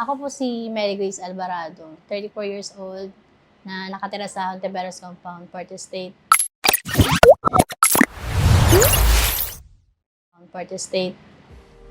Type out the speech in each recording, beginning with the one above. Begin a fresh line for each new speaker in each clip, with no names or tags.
Ako po si Mary Grace Alvarado, 34 years old, na nakatira sa Hontiveros Compound, Puerto State. Puerto State.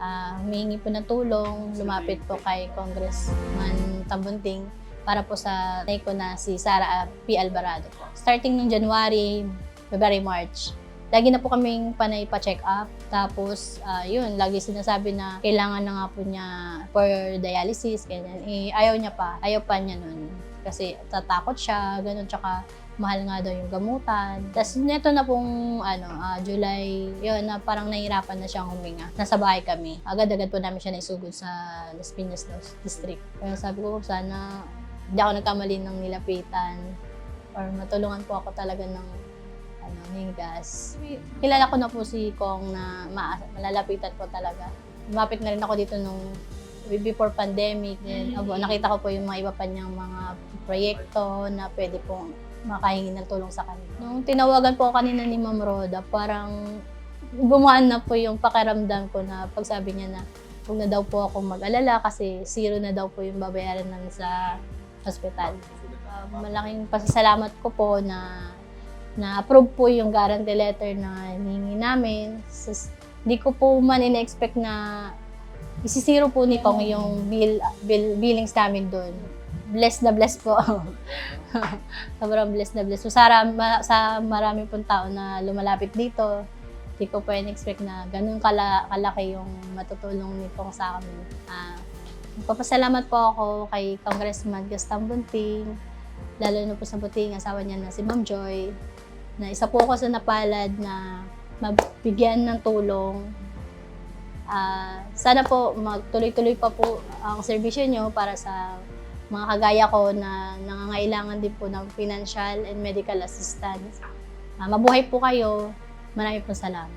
Ah, humingi po ng tulong, lumapit po kay Congressman Tambunting para po sa ko na si Sara P. Alvarado po. Starting nung January, February, March, lagi na po kaming panay pa-check up. Tapos, ah, yun, lagi sinasabi na kailangan na nga po niya for dialysis, ganyan. Eh, ayaw niya pa. Ayaw pa niya nun. Kasi tatakot siya, ganun. Tsaka, mahal nga daw yung gamutan. Tapos, neto na pong, ano, ah, July, yun, na parang nahirapan na siyang huminga. Nasa bahay kami. Agad-agad po namin siya naisugod sa Las Piñas District. Kaya sabi ko, sana hindi ako nagkamali ng nilapitan or matulungan po ako talaga ng hingas. Kilala ko na po si Kong na ma- malalapitan po talaga. Lumapit na rin ako dito nung before pandemic. Then, abo, nakita ko po yung mga iba pa niyang mga proyekto na pwede pong makahingi ng tulong sa kanya. Nung tinawagan po kanina ni Ma'am Roda, parang gumaan na po yung pakiramdam ko na pagsabi niya na huwag na daw po ako mag-alala kasi zero na daw po yung babayaran namin sa hospital. Uh, malaking pasasalamat ko po na na-approve po yung guarantee letter na hiningi namin. Sus, hindi ko po man in-expect na isisiro po ni Kong yung bill, bill, billings namin doon. Blessed na blessed po. Sobrang blessed na blessed. So, sa, ma- sa marami pong tao na lumalapit dito, hindi ko po in-expect na ganun kala, kalaki yung matutulong ni Kong sa amin. Ah, Papasalamat po ako kay Congressman Gaston Bunting, lalo na po sa Bunting, asawa niya na si Ma'am Joy, na isa po ako sa napalad na mabigyan ng tulong. Ah, sana po magtuloy-tuloy pa po ang serbisyo niyo para sa mga kagaya ko na nangangailangan din po ng financial and medical assistance. Ah, mabuhay po kayo. Marami po salamat.